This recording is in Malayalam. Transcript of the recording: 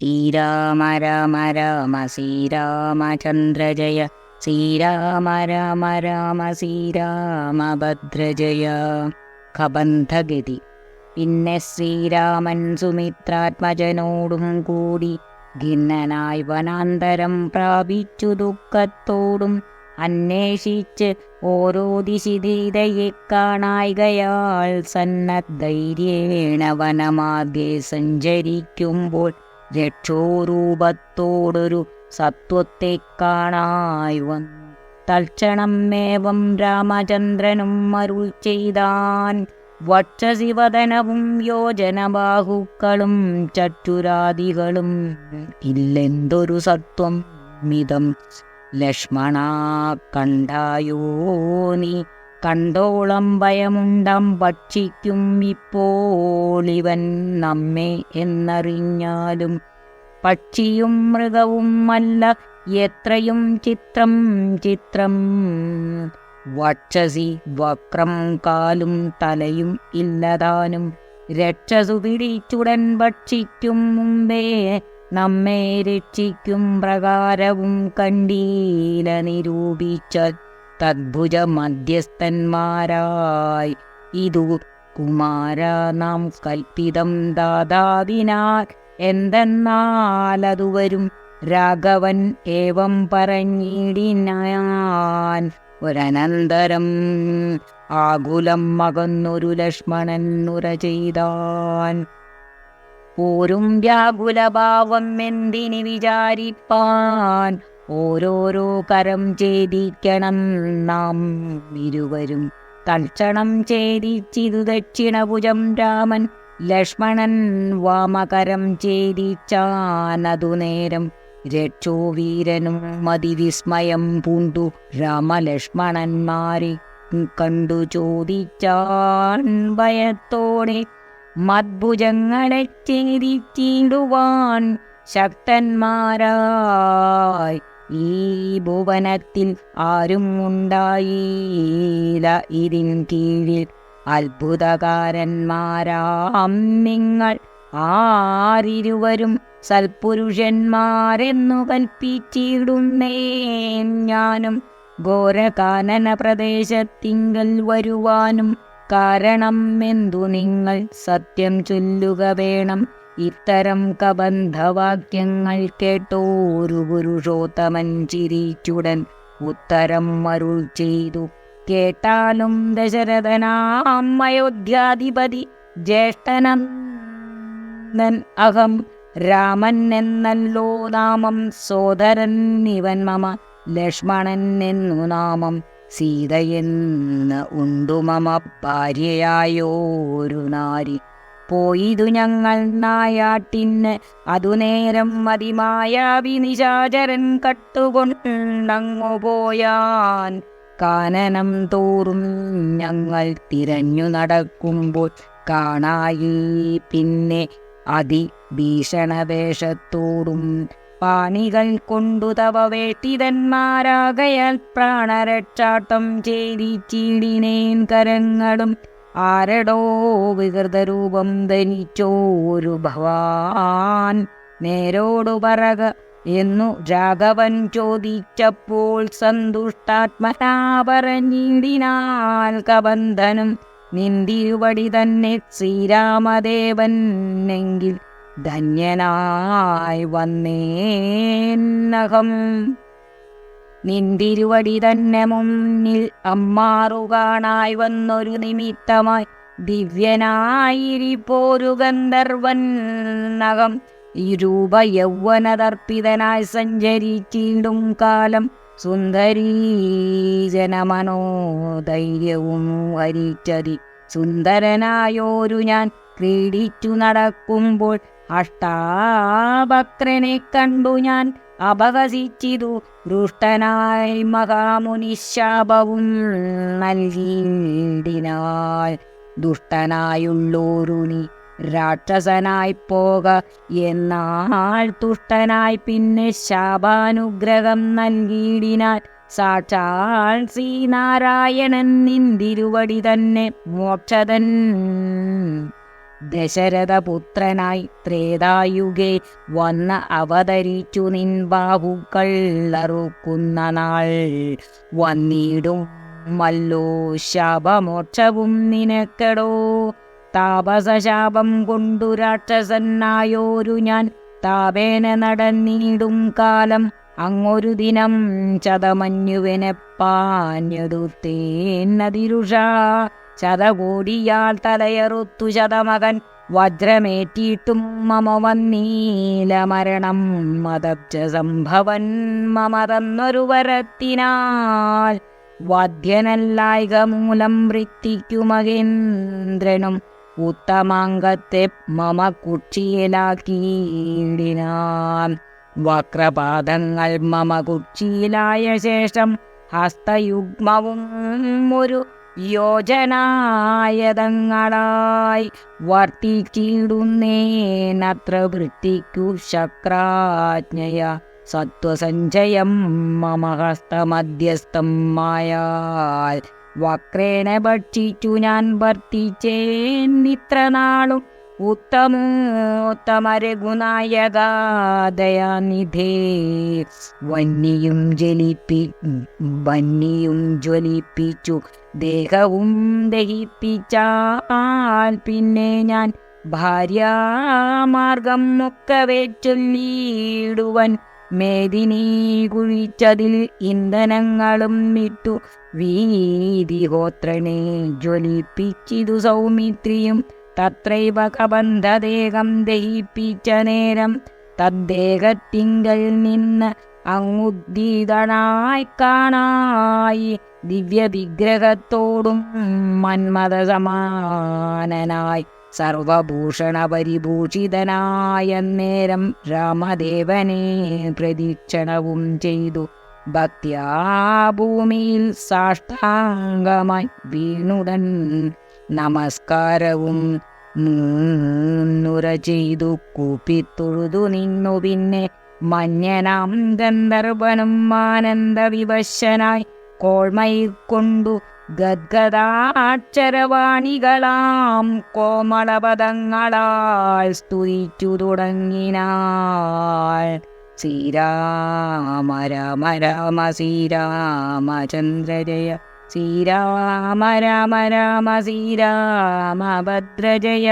ശ്രീരാമ രാമ രാമ ശ്രീരാമചന്ദ്ര ജയ ശ്രീരാമ രാമ രാമ ശ്രീരാമഭദ്ര ജയ. കബന്ധഗതി. പിന്നെ ശ്രീരാമൻ സുമിത്രാത്മജനോടും കൂടി ഖിന്നനായി വനാന്തരം പ്രാപിച്ചു ദുഃഖത്തോടും അന്വേഷിച്ച് ഓരോ ദിശിധീതയെ കാണായികയാൾ സന്നദ്ധൈര്യേണ വനമാർഗെ സഞ്ചരിക്കുമ്പോൾ രക്ഷോരൂപത്തോടൊരു സത്വത്തെ കാണായി വന്നു തൽക്ഷണമേവം രാമചന്ദ്രനും അരുൾ ചെയ്താൻ വക്ഷശിവദനവും യോജനബാഹുക്കളും ചറ്റുരാദികളും ഇല്ലെന്തൊരു സത്വം മിതം ലക്ഷ്മണ കണ്ടായോ നീ? കണ്ടോളം ഭയമുണ്ടം ഭക്ഷിക്കും ഇപ്പോൾ ഇവൻ നമ്മെ എന്നറിഞ്ഞാലും. പക്ഷിയും മൃഗവും അല്ല എത്രയും ചിത്രം ചിത്രം. വക്ഷസി വക്രം കാലും തലയും ഇല്ലതാനും. രക്ഷസു പിടിച്ചുടൻ ഭക്ഷിക്കും മുമ്പേ നമ്മെ രക്ഷിക്കും പ്രകാരവും കണ്ടീല നിരൂപിച്ച തദ്ഭുജ മധ്യസ്ഥന്മാരായി ഇതു കുമാര നാം കൽപ്പിതം ദാതാവിനാൽ എന്തെന്നാലതു വരും രാഘവൻ ഏവം പറഞ്ഞിടിനാൻ. ഒരനന്തരം ആകുലം മകന്നൊരു ലക്ഷ്മണൻ നുര ചെയ്താൻ. പോരും വ്യാകുലഭാവം എന്തിനി വിചാരിപ്പാൻ? ഓരോരോ കരം ഛേദിക്കണം നാം ഇരുവരും. തൽക്ഷണം ഛേദിച്ചിതു ദക്ഷിണഭുജം രാമൻ. ലക്ഷ്മണൻ വാമകരം ഛേദിച്ചാനതു നേരം. രക്ഷോ വീരനും മതിവിസ്മയം പൂണ്ടു. രാമലക്ഷ്മണന്മാരെ കണ്ടു ചോദിച്ചാൻ ഭയത്തോടെ. മദ്ഭുജങ്ങളെ ചേരിച്ചിടുവാൻ ശക്തന്മാരായി ഈ ഭുവനത്തിൽ ആരും ഉണ്ടായില്ല. ഇതിൻ കീഴിൽ അത്ഭുതകാരന്മാരാം നിങ്ങൾ. ആരിരുവരും സൽപുരുഷന്മാരെന്നു കൽപ്പിച്ചിടുന്നേ ഞാനും. ഘോരകാനന പ്രദേശത്തിങ്കൽ വരുവാനും കാരണം എന്തു നിങ്ങൾ സത്യം ചൊല്ലുക വേണം. ഇത്തരം കബന്ധവാക്യങ്ങൾ കേട്ടോ ഒരു പുരുഷോത്തമൻ ചിരിച്ചുടൻ ഉത്തരം മരുൾ ചെയ്തു. കേട്ടാലും ദശരഥനാം അയോധ്യാധിപതി ജ്യേഷ്ഠനന്ദൻ അഹം രാമൻ എന്നല്ലോ നാമം സോദരൻ ഇവൻ മമ ലക്ഷ്മണൻ എന്നു നാമം സീതയെന്ന് ഉണ്ടു മമ ഭാര്യയായോരു നാരി. പോയിതു ഞങ്ങൾ നായാട്ടിന്. അതുനേരം മതിമായ വിനിചാചരൻ കട്ടുകൊണ്ടങ്ങു പോയാൻ. കാനനം തോറും ഞങ്ങൾ തിരഞ്ഞു നടക്കുമ്പോൾ കാണായി. പിന്നെ അതിഭീഷണവേഷത്തോടും പാണികൾ കൊണ്ടു തവ വേട്ടിതന്മാരാകയാൽ പ്രാണരക്ഷാട്ടം ചെയ്തിച്ചിടിനേൻ കരങ്ങളും ആരടോ വികൃതരൂപം ധനിച്ചോരു ഭവാൻ. നേരോടു പറക എന്നു രാഘവൻ ചോദിച്ചപ്പോൾ സന്തുഷ്ടാത്മനാ പറഞ്ഞിടിനാൽ കബന്ധനം നിന്തിരുവടി തന്നെ ശ്രീരാമദേവൻ എങ്കിൽ ധന്യനായി വന്നേന്നകം നിന്തിരുവടി തന്നെ മുന്നിൽ അമ്മാറു കാണായി വന്നൊരു നിമിത്തമായി ദിവ്യനായിരിപ്പോരു ഗന്ധർവൻ നഖം ഈ രൂപ യൗവനതർപ്പിതനായി സഞ്ചരിച്ചിടും കാലം സുന്ദരീജനമനോധൈര്യവും വരിച്ചതി സുന്ദരനായോരു ഞാൻ ക്രീഡിച്ചു നടക്കുമ്പോൾ അഷ്ടാഭക്രനെ കണ്ടു ഞാൻ അപഹസിച്ചിതു ദുഷ്ടനായി മഹാമുനിശാപവും നൽകിയിടിനാൽ ദുഷ്ടനായുള്ളോരുനി രാക്ഷസനായി പോക എന്നാൾ തുഷ്ടനായി പിന്നെ ശാപാനുഗ്രഹം നൽകിയിടിനാൽ സാക്ഷാൽ ശ്രീനാരായണൻ നിന്തിരുവടി തന്നെ മോക്ഷതൻ ദശരഥപുത്രനായി ത്രേതായുഗേ വന്ന് അവതരിച്ചു നിൻ ബാഹുക്കൾ അറുക്കുന്ന നാൾ. വന്നിടും മല്ലോ ശാപമോക്ഷവും നിനക്കടോ. താപസശാപം കൊണ്ടു രാക്ഷസനായോരു ഞാൻ. താപേന നടന്നിടും കാലം അങ്ങൊരു ദിനം ചതമഞ്ഞുവിനെ പാഞ്ഞെടുത്തേന്നതിരുഷ ശതകോടിയാൾ തലയറുത്തു ശതമകൻ വജ്രമേറ്റിയിട്ടും മമ വന്നീല മരണം. മതബ്ജ സംഭവൻ മമതന്നൊരു വരത്തിനാൽ. വാദ്യനല്ലായിക മൂലം വൃത്തിക്കു മഹേന്ദ്രനും ഉത്തമാംഗത്തെ മമ കുക്ഷിയിലാക്കിയിടിനാൻ വക്രപാദങ്ങൾ മമ കുക്ഷിയിലായ ശേഷം ഹസ്തയുഗ്മവും ഒരു യോജനായതങ്ങളായി വർത്തിച്ചിടുന്നേനത്ര വൃത്തിക്കു ശക്രാജ്ഞയ സത്വസഞ്ചയം മമ ഹസ്തമധ്യസ്ഥം മായാൽ. വക്രേണ ഭക്ഷിച്ചു ഞാൻ വർത്തിച്ചേന്നിത്ര നാളും ഉത്തമോത്തമരഘുനായകാദയാനിധേ വന്യയും ജലിപ്പി വന്യയും ജ്വലിപ്പിച്ചു. ദേഹവും ദഹിപ്പിച്ചാൽ പിന്നെ ഞാൻ ഭാര്യാമാർഗം മുക്കവേ ചൊല്ലിയിടുവൻ മേദിനി കുഴിച്ചതിൽ ഇന്ധനങ്ങളും വിട്ടു വീതിഹോത്രനെ ജ്വലിപ്പിച്ചിതു സൗമിത്രിയും തത്രൈവ കബന്ധദേഹം ദഹിപ്പിച്ച നേരം തദ്ദേഹത്തിങ്കൽ നിന്ന് അങ്ങുദ്ദീതനായി കാണായി ദിവ്യവിഗ്രഹത്തോടും മന്മഥസമാനനായി സർവഭൂഷണ പരിഭൂഷിതനായ നേരം രാമദേവനെ പ്രദീക്ഷണവും ചെയ്തു. ഭക്തിയാ ഭൂമിയിൽ സാഷ്ടാംഗമായി വീണുടൻ നമസ്കാരവും നൂന്നുര ചെയ്തു കൂപ്പിത്തൊഴുതു നിന്നു പിന്നെ മഞ്ഞനാം ഗന്ധർവനും ആനന്ദവിവശനായി കോൾമയിൽ കൊണ്ടു ഗദ്ഗദാക്ഷരവാണികളാം കോമളപദങ്ങളാൽ സ്തുതിച്ചു തുടങ്ങിനാൾ ശ്രീരാമ രാമ രാമ ശ്രീരാമചന്ദ്ര ശ്രീരാമ രാമ രാമ ശ്രീരാമ ഭദ്രജയ.